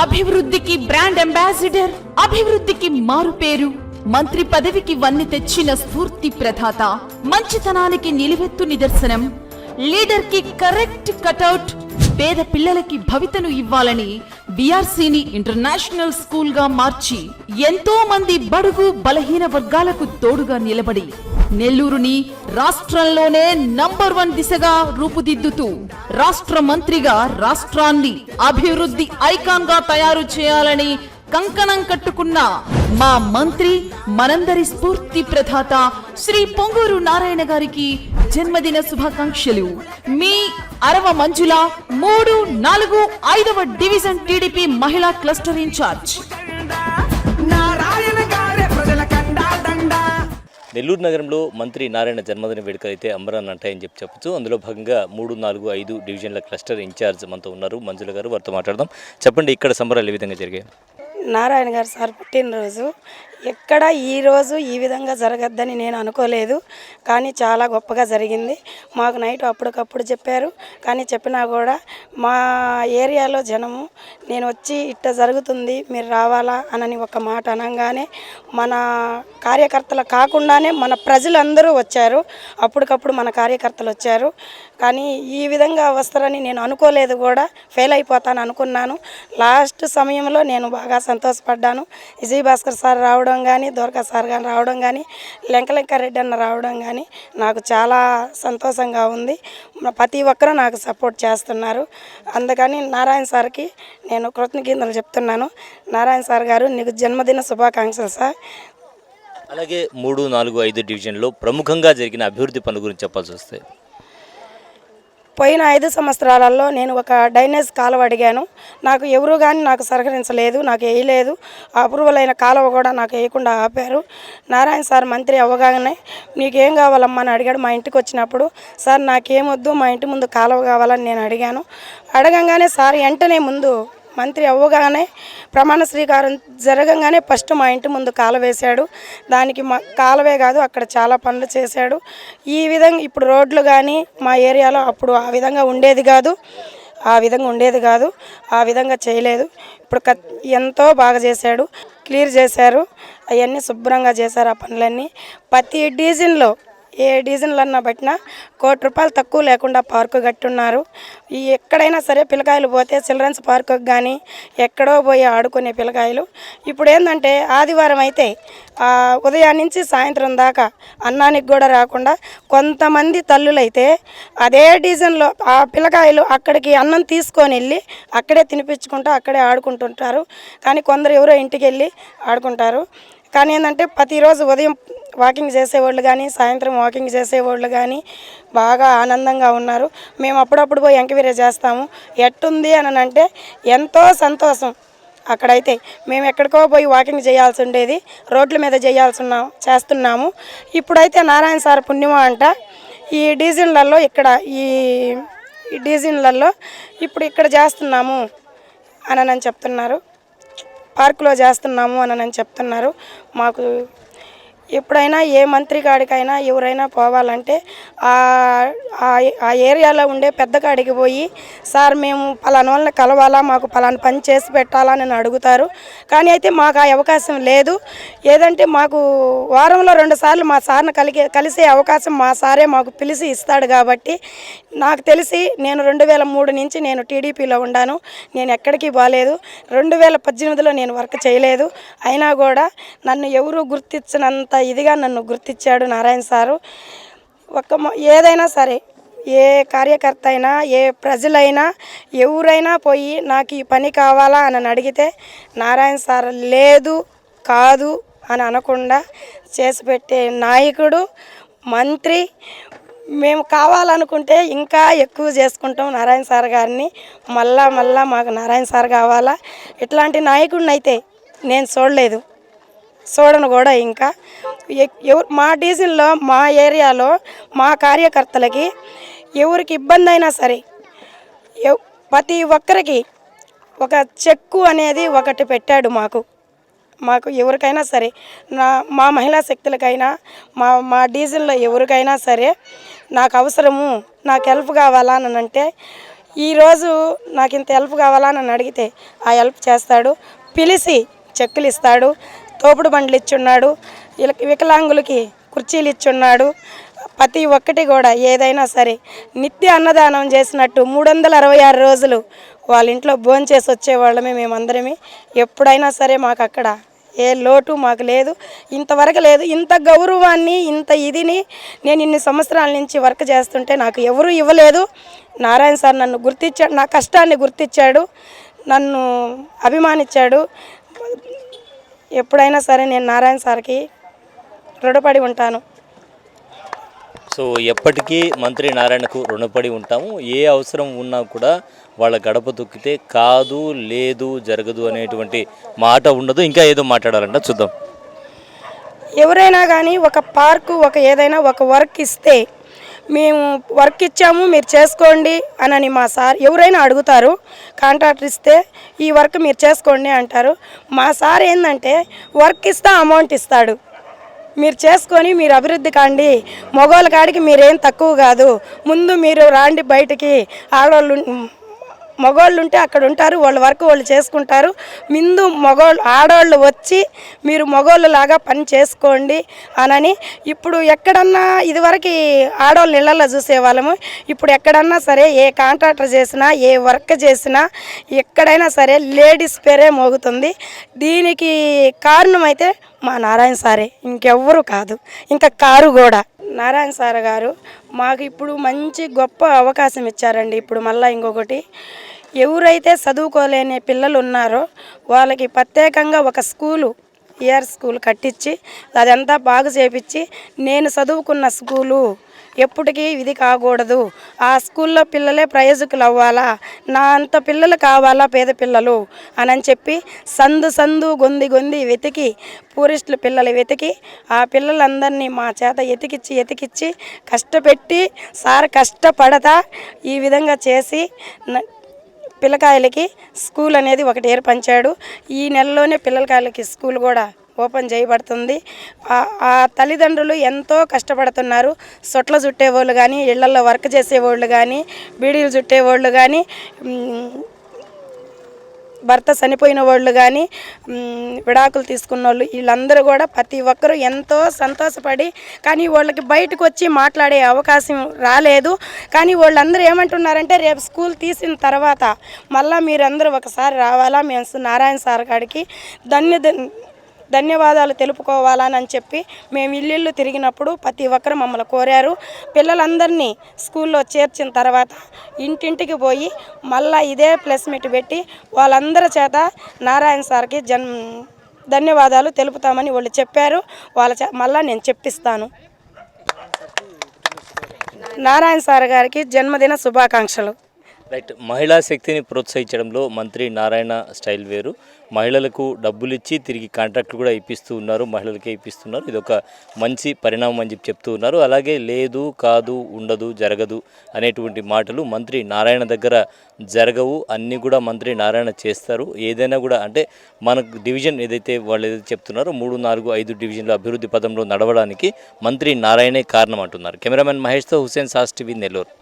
అభివృద్ధికి brand ambassador అభివృద్ధికి మారుపేరు మంత్రి పదవికి వన్ని తెచ్చిన స్ఫూర్తి ప్రధాత మంచితనానికి నిలువెత్తు నిదర్శనం లీడర్కి కరెక్ట్ కటౌట్ పేద పిల్లలకి భవితను ఇవ్వాలని బీఆర్సీని ఇంటర్నేషనల్ స్కూల్గా మార్చి ఎంతో మంది బడుగు బలహీన వర్గాలకు తోడుగా నిలబడి నెల్లూరుని రాష్ట్రంలోనే నంబర్ వన్ దిశగా రూపుదిద్దుతూ రాష్ట్ర మంత్రిగా రాష్ట్రాన్ని అభివృద్ధి ఐకాన్గా తయారు చేయాలని కంకణం కట్టుకున్న మా మంత్రి మనందరి స్ఫూర్తి ప్రధాత శ్రీ పొంగూరు నారాయణ గారికి జన్మదిన శుభాకాంక్షలు. మీ అరవ మంజుల మూడు నాలుగు ఐదవ డివిజన్ టీడీపీ మహిళా క్లస్టర్ ఇన్ఛార్జ్. నెల్లూరు నగరంలో మంత్రి నారాయణ జన్మదిన వేడుక అయితే అంబరాన్ అంటాయని చెప్పి చెప్పచ్చు. అందులో భాగంగా మూడు నాలుగు ఐదు డివిజన్ల క్లస్టర్ ఇన్ఛార్జ్ మనతో ఉన్నారు. మంజుల గారు వారితో మాట్లాడదాం. చెప్పండి ఇక్కడ సంబరాలు ఏ విధంగా జరిగాయి? నారాయణ గారు సార్ పుట్టినరోజు. ఎక్కడ ఈ రోజు ఈ విధంగా జరగద్దని నేను అనుకోలేదు కానీ చాలా గొప్పగా జరిగింది. మాకు నైట్ అప్పటికప్పుడు చెప్పారు కానీ చెప్పినా కూడా మా ఏరియాలో జనము నేను వచ్చి ఇట్ట జరుగుతుంది మీరు రావాలా అనని ఒక మాట అనగానే మన కార్యకర్తలు కాకుండానే మన ప్రజలందరూ వచ్చారు. అప్పటికప్పుడు మన కార్యకర్తలు వచ్చారు. కానీ ఈ విధంగా వస్తారని నేను అనుకోలేదు కూడా ఫెయిల్ అయిపోతాను అనుకున్నాను. లాస్ట్ సమయంలో నేను బాగా సంతోషపడ్డాను. విజయ్ భాస్కర్ సార్ రావడం కానీ దొరక సార్ కానీ రావడం కానీ లెంకలెంకారెడ్డి అన్న రావడం కానీ నాకు చాలా సంతోషంగా ఉంది. ప్రతి ఒక్కరూ నాకు సపోర్ట్ చేస్తున్నారు. అందుకని నారాయణ సార్కి నేను కృతజ్ఞతలు చెప్తున్నాను. నారాయణ సార్ గారు నీకు జన్మదిన శుభాకాంక్షలు సార్. అలాగే మూడు నాలుగు ఐదు డివిజన్లో ప్రముఖంగా జరిగిన అభివృద్ధి పనుల గురించి చెప్పాల్సి వస్తే పోయిన ఐదు సంవత్సరాలలో నేను ఒక డైనేజ్ కాలువ అడిగాను. నాకు ఎవరు కానీ నాకు సహకరించలేదు నాకు వేయలేదు. అప్రూవల్ అయిన కాలువ కూడా నాకు వేయకుండా ఆపారు. నారాయణ సార్ మంత్రి అవ్వగానే నీకేం కావాలమ్మా? అని అడిగాడు. మా ఇంటికి వచ్చినప్పుడు సార్ నాకేమొద్దు మా ఇంటి ముందు కాలువ కావాలని నేను అడిగాను. అడగంగానే సార్ వెంటనే ముందు మంత్రి అవ్వగానే ప్రమాణ శ్రీకారం జరగంగానే ఫస్ట్ మా ఇంటి ముందు కాలువ వేశాడు. దానికి మా కాలవే కాదు అక్కడ చాలా పనులు చేశాడు. ఈ విధంగా ఇప్పుడు రోడ్లు కానీ మా ఏరియాలో అప్పుడు ఆ విధంగా ఉండేది కాదు. ఆ విధంగా ఉండేది కాదు. ఆ విధంగా చేయలేదు. ఇప్పుడు కత్- ఎంతో బాగా చేశాడు. క్లియర్ చేశారు. అవన్నీ శుభ్రంగా చేశారు ఆ పనులన్నీ. ప్రతి డివిజన్లో ఏ డీజిల్ అన్నా కోటి రూపాయలు తక్కువ లేకుండా పార్కు కట్టున్నారు. ఈ ఎక్కడైనా సరే పిల్లకాయలు పోతే చిల్డ్రన్స్ పార్కుకి కానీ ఎక్కడో పోయి ఆడుకునే పిల్లకాయలు. ఇప్పుడు ఏంటంటే ఆదివారం అయితే ఉదయం నుంచి సాయంత్రం దాకా అన్నానికి కూడా రాకుండా కొంతమంది తల్లులైతే అదే డీజన్లో ఆ పిల్లకాయలు అక్కడికి అన్నం తీసుకొని వెళ్ళి అక్కడే తినిపించుకుంటూ అక్కడే ఆడుకుంటుంటారు. కానీ కొందరు ఎవరో ఇంటికి వెళ్ళి ఆడుకుంటారు. కానీ ఏంటంటే ప్రతిరోజు ఉదయం వాకింగ్ చేసేవాళ్ళు కానీ సాయంత్రం వాకింగ్ చేసేవాళ్ళు కానీ బాగా ఆనందంగా ఉన్నారు. మేము అప్పుడప్పుడు పోయి ఎంక్వైరీ చేస్తాము. ఎట్టుంది అని అంటే ఎంతో సంతోషం అక్కడైతే. మేము ఎక్కడికో పోయి వాకింగ్ చేయాల్సి ఉండేది. రోడ్ల మీద చేయాల్సి ఉన్నాం చేస్తున్నాము. ఇప్పుడైతే నారాయణ సార్ పుణ్యమ అంట. ఈ డీజిన్లలో ఇక్కడ ఈ ఈ డీజిన్లలో ఇప్పుడు ఇక్కడ చేస్తున్నాము అని అని చెప్తున్నారు. పార్కులో చేస్తున్నాము అని అని చెప్తున్నారు. మాకు ఎప్పుడైనా ఏ మంత్రి కాడికైనా ఎవరైనా పోవాలంటే ఆ ఆ- ఏరియాలో ఉండే పెద్ద కాడికి పోయి సార్ మేము పలానా వాళ్ళని కలవాలా మాకు పలానా పని చేసి పెట్టాలా అని అడుగుతారు. కానీ అయితే మాకు ఆ అవకాశం లేదు. ఏదంటే మాకు వారంలో రెండు సార్లు మా సార్ని కలిగే కలిసే అవకాశం మా సారే మాకు పిలిచి ఇస్తాడు కాబట్టి నాకు తెలిసి నేను రెండు వేల మూడు నుంచి నేను టీడీపీలో ఉన్నాను నేను ఎక్కడికి బాలేదు రెండు వేల పద్దెనిమిదిలో నేను వర్క్ చేయలేదు. అయినా కూడా నన్ను ఎవరు గుర్తించినంత ఇదిగా నన్ను గుర్తించాడు నారాయణ సారు. ఒక ఏదైనా సరే ఏ కార్యకర్త అయినా ఏ ప్రజలైనా ఎవరైనా పోయి నాకు ఈ పని కావాలా అని అడిగితే నారాయణ సార్ లేదు కాదు అని అనకుండా చేసి పెట్టే నాయకుడు మంత్రి మేము కావాలనుకుంటే ఇంకా ఎక్కువ చేసుకుంటాం నారాయణ సార్ గారిని. మళ్ళా మళ్ళా మాకు నారాయణ సార్ కావాలా. ఇట్లాంటి నాయకుడిని అయితే నేను చూడలేదు. చూడను కూడా ఇంకా మా డీజిల్లో మా ఏరియాలో మా కార్యకర్తలకి ఎవరికి ఇబ్బంది అయినా సరే ప్రతి ఒక్కరికి ఒక చెక్కు అనేది ఒకటి పెట్టాడు మాకు. మాకు ఎవరికైనా సరే నా మా మహిళా శక్తులకైనా మా మా డీజిల్లో ఎవరికైనా సరే నాకు అవసరము నాకు హెల్ప్ కావాలా అని అంటే ఈరోజు నాకు ఇంత హెల్ప్ కావాలా అని అడిగితే ఆ హెల్ప్ చేస్తాడు పిలిచి చెక్కులు ఇస్తాడు తోపుడు బండ్లు ఇచ్చున్నాడు వికలాంగులకి కుర్చీలు ఇచ్చున్నాడు. ప్రతి ఒక్కటి కూడా ఏదైనా సరే నిత్య అన్నదానం చేసినట్టు మూడు వందల అరవై ఆరు రోజులు వాళ్ళ ఇంట్లో భోంచేసి వచ్చేవాళ్ళమే మేమందరమే. ఎప్పుడైనా సరే మాకు అక్కడ ఏ లోటు మాకు లేదు. ఇంతవరకు లేదు. ఇంత గౌరవాన్ని ఇంత ఇదిని నేను ఇన్ని సంవత్సరాల నుంచి వర్క్ చేస్తుంటే నాకు ఎవరు ఇవ్వలేదు. నారాయణ సార్ నన్ను గుర్తించాడు నా కష్టాన్ని గుర్తించాడు. నన్ను అభిమానించాడు. ఎప్పుడైనా సరే నేను నారాయణ సార్కి రుణపడి ఉంటాను. సో ఎప్పటికీ మంత్రి నారాయణకు రుణపడి ఉంటాము. ఏ అవసరం ఉన్నా కూడా వాళ్ళ గడప తొక్కితే కాదు లేదు జరగదు అనేటువంటి మాట ఉండదు. ఇంకా ఏదో మాట్లాడాలంట చూద్దాం. ఎవరైనా కానీ ఒక పార్కు ఒక ఏదైనా ఒక వర్క్ ఇస్తే మేము వర్క్ ఇచ్చాము మీరు చేసుకోండి అనని మా సార్ ఎవరైనా అడుగుతారు కాంట్రాక్టర్ ఇస్తే ఈ వర్క్ మీరు చేసుకోండి అంటారు. మా సార్ ఏంటంటే వర్క్ ఇస్తా అమౌంట్ ఇస్తాడు. మీరు చేసుకొని మీరు అభివృద్ధి కాండి. మగవాళ్ళ కాడికి మీరేం తక్కువ కాదు. ముందు మీరు రాండి బయటికి. ఆడవాళ్ళు మగవాళ్ళు ఉంటే అక్కడ ఉంటారు వాళ్ళ వరకు వాళ్ళు చేసుకుంటారు. ముందు మగవాళ్ళు ఆడవాళ్ళు వచ్చి మీరు మగవాళ్ళు లాగా పని చేసుకోండి అనని ఇప్పుడు ఎక్కడన్నా ఇదివరకు ఆడవాళ్ళు ఇళ్ళలో చూసేవాళ్ళము. ఇప్పుడు ఎక్కడన్నా సరే ఏ కాంట్రాక్టర్ చేసినా ఏ వర్క్ చేసినా ఎక్కడైనా సరే లేడీస్ పేరే మోగుతుంది. దీనికి కారణమైతే మా నారాయణ సారే ఇంకెవ్వరు కాదు. ఇంకా కారు కూడా. నారాయణ సార్ గారు మాకు ఇప్పుడు మంచి గొప్ప అవకాశం ఇచ్చారండి. ఇప్పుడు మళ్ళీ ఇంకొకటి ఎవరైతే చదువుకోలేని పిల్లలు ఉన్నారో వాళ్ళకి ప్రత్యేకంగా ఒక స్కూలు ఇయర్ స్కూల్ కట్టించి అదంతా బాగు చేపించి నేను చదువుకున్న స్కూలు ఎప్పటికీ ఇది కాకూడదు. ఆ స్కూల్లో పిల్లలే ప్రయోజకులు అవ్వాలా నా అంత పిల్లలు కావాలా పేద పిల్లలు? అని చెప్పి సందు సందు గొంది గొంది వెతికి టూరిస్టులు పిల్లలు వెతికి ఆ పిల్లలందరినీ మా చేత ఎతికిచ్చి ఎతికిచ్చి కష్టపెట్టి సార్ కష్టపడతా ఈ విధంగా చేసి పిల్లకాయలకి స్కూల్ అనేది ఒకటి ఏర్పంచాడు ఈ నెలలోనే పిల్లకాయలకి స్కూల్ కూడా ఓపెన్ చేయబడుతుంది ఆ- తల్లిదండ్రులు ఎంతో కష్టపడుతున్నారు. సొట్ల చుట్టేవాళ్ళు కానీ ఇళ్ళలో వర్క్ చేసేవాళ్ళు కానీ బీడీలు చుట్టేవాళ్ళు కానీ భర్త చనిపోయిన వాళ్ళు కానీ విడాకులు తీసుకున్న వాళ్ళు వీళ్ళందరూ కూడా ప్రతి ఒక్కరూ ఎంతో సంతోషపడి కానీ వాళ్ళకి బయటకు వచ్చి మాట్లాడే అవకాశం రాలేదు. కానీ వాళ్ళందరూ ఏమంటున్నారంటే రేపు స్కూల్ తీసిన తర్వాత మళ్ళీ మీరందరూ ఒకసారి రావాలా? మేము నారాయణ సార్ కాడికి ధన్య ధన్యవాదాలు తెలుపుకోవాలని అని చెప్పి మేము ఇల్లు తిరిగినప్పుడు ప్రతి ఒక్కరు మమ్మల్ని కోరారు. పిల్లలందరినీ స్కూల్లో చేర్చిన తర్వాత ఇంటింటికి పోయి మళ్ళా ఇదే ప్లేస్మెంట్ పెట్టి వాళ్ళందరి చేత నారాయణ సార్కి జన్ ధన్యవాదాలు తెలుపుతామని వాళ్ళు చెప్పారు. వాళ్ళ చే మళ్ళా నేను చెప్పిస్తాను. నారాయణ సార్ గారికి జన్మదిన శుభాకాంక్షలు. రైట్ మహిళా శక్తిని ప్రోత్సహించడంలో మంత్రి నారాయణ స్టైల్ వేరు. మహిళలకు డబ్బులు ఇచ్చి తిరిగి కాంట్రాక్ట్లు కూడా ఇప్పిస్తూ ఉన్నారు మహిళలకే ఇప్పిస్తున్నారు. ఇది ఒక మంచి పరిణామం అని చెప్పి చెప్తూ ఉన్నారు. అలాగే లేదు కాదు ఉండదు జరగదు అనేటువంటి మాటలు మంత్రి నారాయణ దగ్గర జరగవు. అన్నీ కూడా మంత్రి నారాయణ చేస్తారు. ఏదైనా కూడా అంటే మనకు డివిజన్ ఏదైతే వాళ్ళు ఏదైతే చెప్తున్నారో మూడు నాలుగు ఐదు డివిజన్ల అభివృద్ధి పదంలో నడవడానికి మంత్రి నారాయణే కారణం అంటున్నారు. కెమెరామెన్ మహేష్తో హుసేన్ సాస్ టీవీ నెల్లూరు.